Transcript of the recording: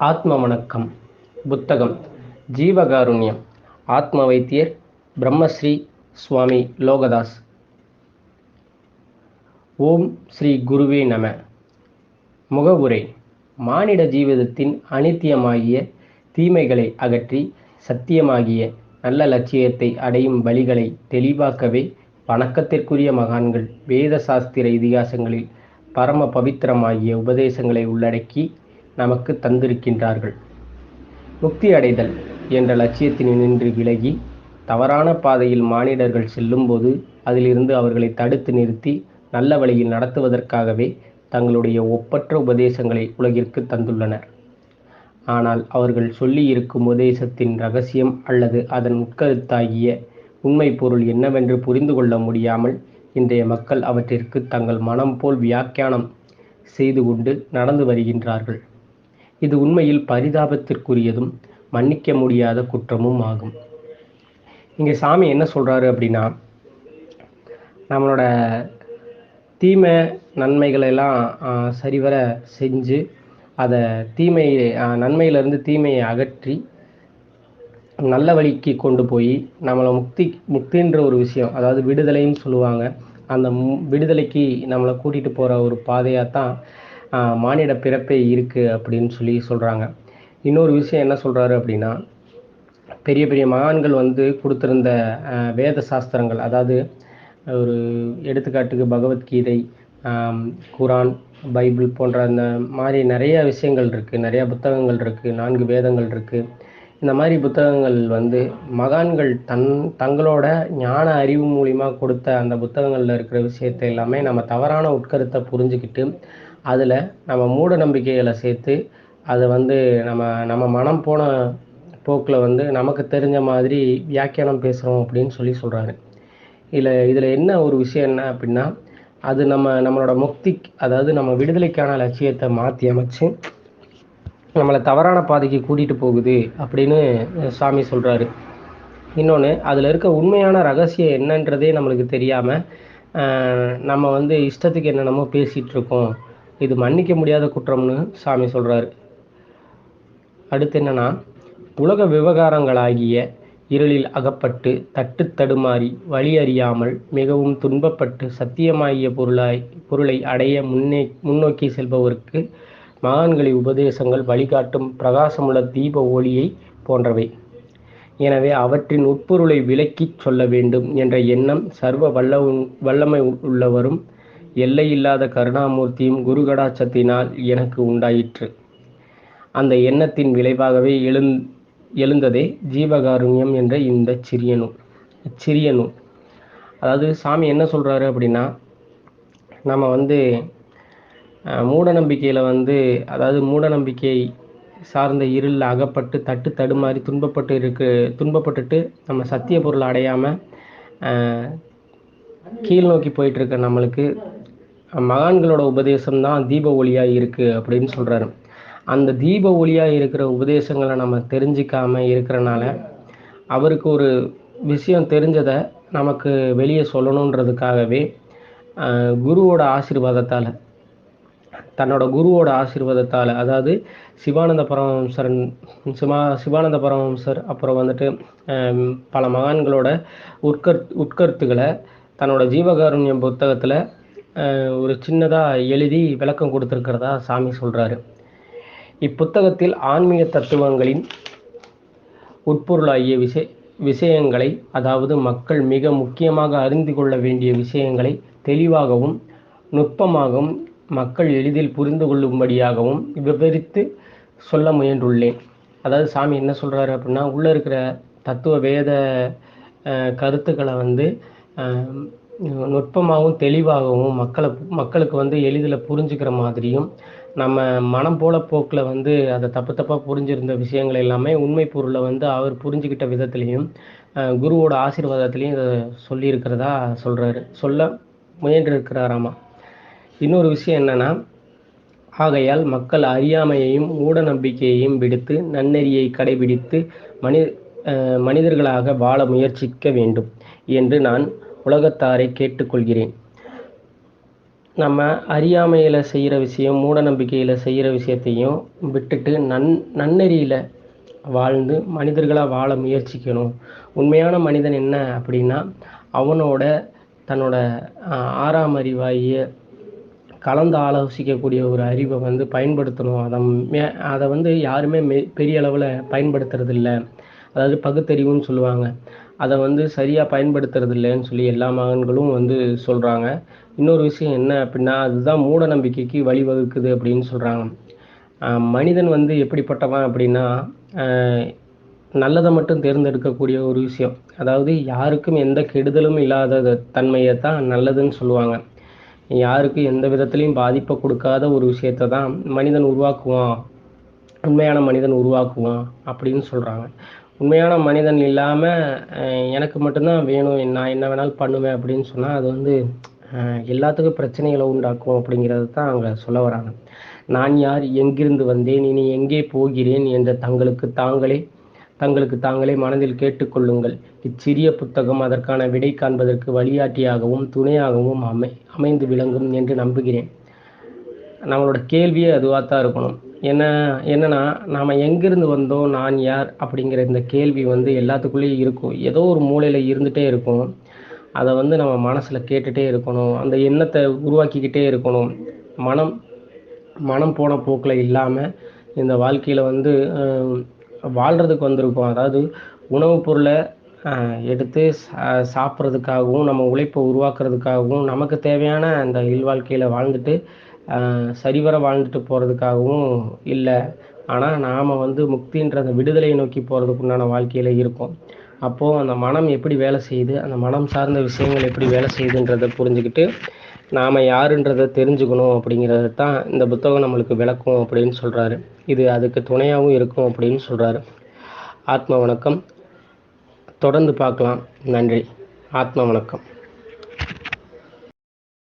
ஆத்ம வணக்கம் புத்தகம் ஜீவகாருண்யம் ஆத்ம வைத்தியர் பிரம்மஸ்ரீ சுவாமி லோகதாஸ். ஓம் ஸ்ரீ குருவே நம. முகவுரை மானிட ஜீவிதத்தின் அனித்தியமாகிய தீமைகளை அகற்றி சத்தியமாகிய நல்ல லட்சியத்தை அடையும் வழிகளை தெளிவாக்கவே வணக்கத்திற்குரிய மகான்கள் வேத சாஸ்திர இதிகாசங்களில் பரம பவித்திரமாகிய உபதேசங்களை உள்ளடக்கி நமக்கு தந்திருக்கின்றார்கள். முக்தி அடைதல் என்ற லட்சியத்தினின்று விலகி தவறான பாதையில் மானிடர்கள் செல்லும்போது அதிலிருந்து அவர்களை தடுத்து நிறுத்தி நல்ல வழியில் நடத்துவதற்காகவே தங்களுடைய ஒப்பற்ற உபதேசங்களை உலகிற்கு தந்துள்ளனர். ஆனால் அவர்கள் சொல்லி இருக்கும் உபதேசத்தின் ரகசியம் அல்லது அதன் உட்கருத்தாகிய உண்மை பொருள் என்னவென்று புரிந்து கொள்ள முடியாமல் இன்றைய மக்கள் அவற்றிற்கு தங்கள் மனம் போல் வியாக்கியானம் செய்து கொண்டு நடந்து வருகின்றார்கள். இது உண்மையில் பரிதாபத்திற்குரியதும் மன்னிக்க முடியாத குற்றமும் ஆகும். இங்கே சாமி என்ன சொல்கிறாரு அப்படின்னா நம்மளோட தீமை நன்மைகளெல்லாம் சரிவர செஞ்சு அதை தீமையை நன்மையிலேருந்து தீமையை அகற்றி நல்ல வழிக்கு கொண்டு போய் நம்மளை முக்தி முக்தின்ற ஒரு விஷயம் அதாவது விடுதலைன்னு சொல்லுவாங்க அந்த விடுதலைக்கு நம்மளை கூட்டிகிட்டு போகிற ஒரு பாதையாக தான் மானிட பிறப்பே இருக்குது அப்படின்னு சொல்லி சொல்கிறாங்க இன்னொரு விஷயம் என்ன சொல்கிறாரு அப்படின்னா பெரிய பெரிய மகான்கள் வந்து கொடுத்துருந்த வேத சாஸ்திரங்கள் அதாவது ஒரு எடுத்துக்காட்டுக்கு பகவத்கீதை குரான் பைபிள் போன்ற அந்த மாதிரி நிறைய விஷயங்கள் இருக்குது நிறையா புத்தகங்கள் இருக்குது நான்கு வேதங்கள் இருக்குது இந்த மாதிரி புத்தகங்கள் வந்து மகான்கள் தன் தங்களோட ஞான அறிவு மூலிமா கொடுத்த அந்த புத்தகங்களில் இருக்கிற விஷயத்தை எல்லாமே நம்ம தவறான உட்கருத்தை புரிஞ்சுக்கிட்டு அதில் நம்ம மூட நம்பிக்கைகளை சேர்த்து அதை வந்து நம்ம நம்ம மனம் போன போக்கில் வந்து நமக்கு தெரிஞ்ச மாதிரி வியாக்கியானம் பேசுகிறோம் அப்படின்னு சொல்லி சொல்கிறாரு இதில் இதில் என்ன ஒரு விஷயம் என்ன அப்படின்னா அது நம்ம நம்மளோட முக்தி அதாவது நம்ம விடுதலைக்கான லட்சியத்தை மாற்றி அமைச்சு நம்மளை தவறான பாதைக்கு கூட்டிகிட்டு போகுது அப்படின்னு சாமி சொல்கிறாரு இன்னொன்று அதில் இருக்க உண்மையான ரகசியம் என்னன்றதே நம்மளுக்கு தெரியாமல் நம்ம வந்து இஷ்டத்துக்கு என்னென்னமோ பேசிகிட்டு இருக்கோம். இது மன்னிக்க முடியாத குற்றம்னு சாமி சொல்கிறாரு அடுத்து என்னென்னா உலக விவகாரங்களாகிய இருளில் அகப்பட்டு தட்டு தடுமாறி வழி அறியாமல் மிகவும் துன்பப்பட்டு சத்தியமாகிய பொருளாய் பொருளை அடைய முன்னே முன்னோக்கி செல்பவருக்கு மகான்களின் உபதேசங்கள் வழிகாட்டும் பிரகாசமுள்ள தீப ஒளியை போன்றவை. எனவே அவற்றின் உட்பொருளை விளக்கிச் சொல்ல வேண்டும் என்ற எண்ணம் சர்வ வல்ல வல்லமை உள்ளவரும் எல்லையில்லாத கருணாமூர்த்தியும் குருகடாட்சத்தினால் எனக்கு உண்டாயிற்று. அந்த எண்ணத்தின் விளைவாகவே எழுந் எழுந்ததே ஜீவகாருண்யம் என்ற இந்த சிறிய நூல் சிறிய நூல். அதாவது சாமி என்ன சொல்கிறாரு அப்படின்னா நம்ம வந்து மூட நம்பிக்கையில் வந்து அதாவது மூட நம்பிக்கை சார்ந்த இருளில் அகப்பட்டு தட்டு தடுமாறி துன்பப்பட்டு இருக்கு துன்பப்பட்டுட்டு நம்ம சத்திய பொருள் அடையாமல் கீழ் நோக்கி போயிட்டுருக்க நம்மளுக்கு மகான்களோட உபதேசம் தான் தீப ஒளியாக இருக்குது அப்படின்னு சொல்கிறாரு அந்த தீப ஒளியாக இருக்கிற உபதேசங்களை நம்ம தெரிஞ்சிக்காமல் இருக்கிறனால அவருக்கு ஒரு விஷயம் தெரிஞ்சதை நமக்கு வெளியே சொல்லணுன்றதுக்காகவே குருவோட ஆசீர்வாதத்தால் தன்னோட குருவோட ஆசீர்வாதத்தால் அதாவது சிவானந்த பரமஹம்சரன் சிவா சிவானந்த பரமஹம்சர் அப்புறம் வந்துட்டு பல மகான்களோட உட்கர் உட்கருத்துக்களை தன்னோட ஜீவகாருண்யம் புத்தகத்தில் ஒரு சின்னதாக எழுதி விளக்கம் கொடுத்துருக்கிறதா சாமி சொல்கிறாரு இப்புத்தகத்தில் ஆன்மீக தத்துவங்களின் உட்பொருளாகிய விஷய விஷயங்களை அதாவது மக்கள் மிக முக்கியமாக அறிந்து கொள்ள வேண்டிய விஷயங்களை தெளிவாகவும் நுட்பமாகவும் மக்கள் எளிதில் புரிந்து கொள்ளும்படியாகவும் விவரித்து சொல்ல முயன்றுள்ளேன். அதாவது சாமி என்ன சொல்கிறாரு அப்படின்னா உள்ளே இருக்கிற தத்துவ வேத கருத்துக்களை வந்து நுட்பமாகவும் தெளிவாகவும் மக்களை மக்களுக்கு வந்து எளிதில் புரிஞ்சுக்கிற மாதிரியும் நம்ம மனம் போல போக்கில் வந்து அதை தப்பு தப்பாக புரிஞ்சிருந்த விஷயங்கள் எல்லாமே உண்மை பொருளை வந்து அவர் புரிஞ்சுக்கிட்ட விதத்துலேயும் குருவோட ஆசீர்வாதத்துலேயும் இதை சொல்லியிருக்கிறதா சொல்கிறாரு சொல்ல முயன்றிருக்கிறாராமா? இன்னொரு விஷயம் என்னன்னா ஆகையால் மக்கள் அறியாமையையும் மூட நம்பிக்கையையும் விடுத்து நன்னெறியை கடைபிடித்து மனி மனிதர்களாக வாழ முயற்சிக்க வேண்டும் என்று நான் உலகத்தாரை கேட்டுக்கொள்கிறேன். நம்ம அறியாமையில் செய்கிற விஷயம் மூட நம்பிக்கையில் செய்கிற விஷயத்தையும் விட்டுட்டு நன் நன்னெறியில் வாழ்ந்து மனிதர்களாக வாழ முயற்சிக்கணும். உண்மையான மனிதன் என்ன அப்படின்னா அவனோட தன்னோட ஆறாம் அறிவாகிய கலந்து ஆலோசிக்கக்கூடிய ஒரு அறிவை வந்து பயன்படுத்தணும். அதை மே அதை வந்து யாருமே மெ பெரிய அளவில் பயன்படுத்துறதில்ல. அதாவது பகுத்தறிவுன்னு சொல்லுவாங்க. அதை வந்து சரியாக பயன்படுத்துறது இல்லைன்னு சொல்லி எல்லா மகன்களும் வந்து சொல்கிறாங்க இன்னொரு விஷயம் என்ன அப்படின்னா அதுதான் மூட நம்பிக்கைக்கு வழிவகுக்குது அப்படின்னு சொல்கிறாங்க மனிதன் வந்து எப்படிப்பட்டவன் அப்படின்னா நல்லதை மட்டும் தேர்ந்தெடுக்கக்கூடிய ஒரு விஷயம். அதாவது யாருக்கும் எந்த கெடுதலும் இல்லாத தன்மையை தான் நல்லதுன்னு சொல்லுவாங்க. யாருக்கும் எந்த விதத்துலையும் பாதிப்பை கொடுக்காத ஒரு விஷயத்தை தான் மனிதன் உருவாக்குவான். உண்மையான மனிதன் உருவாக்குவான் அப்படின்னு சொல்கிறாங்க உண்மையான மனிதன் இல்லாமல் எனக்கு மட்டும்தான் வேணும். நான் என்ன வேணாலும் பண்ணுவேன் அப்படின்னு சொன்னால் அது வந்து எல்லாத்துக்கும் பிரச்சனைகளை உண்டாக்கும் அப்படிங்கிறது தான் அங்கே சொல்ல வராங்க. நான் யார்? எங்கிருந்து வந்தேன்? இனி எங்கே போகிறேன்? என்ற தங்களுக்கு தாங்களே தங்களுக்கு தாங்களே மனதில் கேட்டுக்கொள்ளுங்கள். இச்சிறிய புத்தகம் அதற்கான விடை காண்பதற்கு வழிகாட்டியாகவும் துணையாகவும் அமை அமைந்து விளங்கும் என்று நம்புகிறேன். நம்மளோட கேள்வியே அதுவாக தான் இருக்கணும். என்ன என்னன்னா நாம் எங்கேருந்து வந்தோம் நான் யார் அப்படிங்கிற இந்த கேள்வி வந்து எல்லாத்துக்குள்ளேயும் இருக்கும். ஏதோ ஒரு மூலையில் இருந்துகிட்டே இருக்கும். அதை வந்து நம்ம மனசில் கேட்டுகிட்டே இருக்கணும். அந்த எண்ணத்தை உருவாக்கிக்கிட்டே இருக்கணும். மனம் மனம் போன போக்கில் இல்லாமல் இந்த வாழ்க்கையில் வந்து வாழ்கிறதுக்கு வந்திருக்கோம். அதாவது உணவுப் பொருளை எடுத்து சாப்பிட்றதுக்காகவும் நம்ம உழைப்பை உருவாக்குறதுக்காகவும் நமக்கு தேவையான அந்த இல்வாழ்க்கையில் வாழ்ந்துட்டு சரிவர வாழ்ந்துட்டு போகிறதுக்காகவும் இல்லை. ஆனால் நாம் வந்து முக்தின்ற அந்த விடுதலையை நோக்கி போகிறதுக்கு உண்டான வாழ்க்கையில் இருக்கோம். அப்போது அந்த மனம் எப்படி வேலை செய்யுது அந்த மனம் சார்ந்த விஷயங்கள் எப்படி வேலை செய்யுதுன்றதை புரிஞ்சுக்கிட்டு நாம் யாருன்றதை தெரிஞ்சுக்கணும் அப்படிங்கிறது தான் இந்த புத்தகம் நம்மளுக்கு விளக்கும் அப்படின்னு சொல்கிறாரு இது அதுக்கு துணையாகவும் இருக்கும் அப்படின்னு சொல்கிறாரு ஆத்ம வணக்கம். தொடர்ந்து பார்க்கலாம். நன்றி. ஆத்ம வணக்கம்.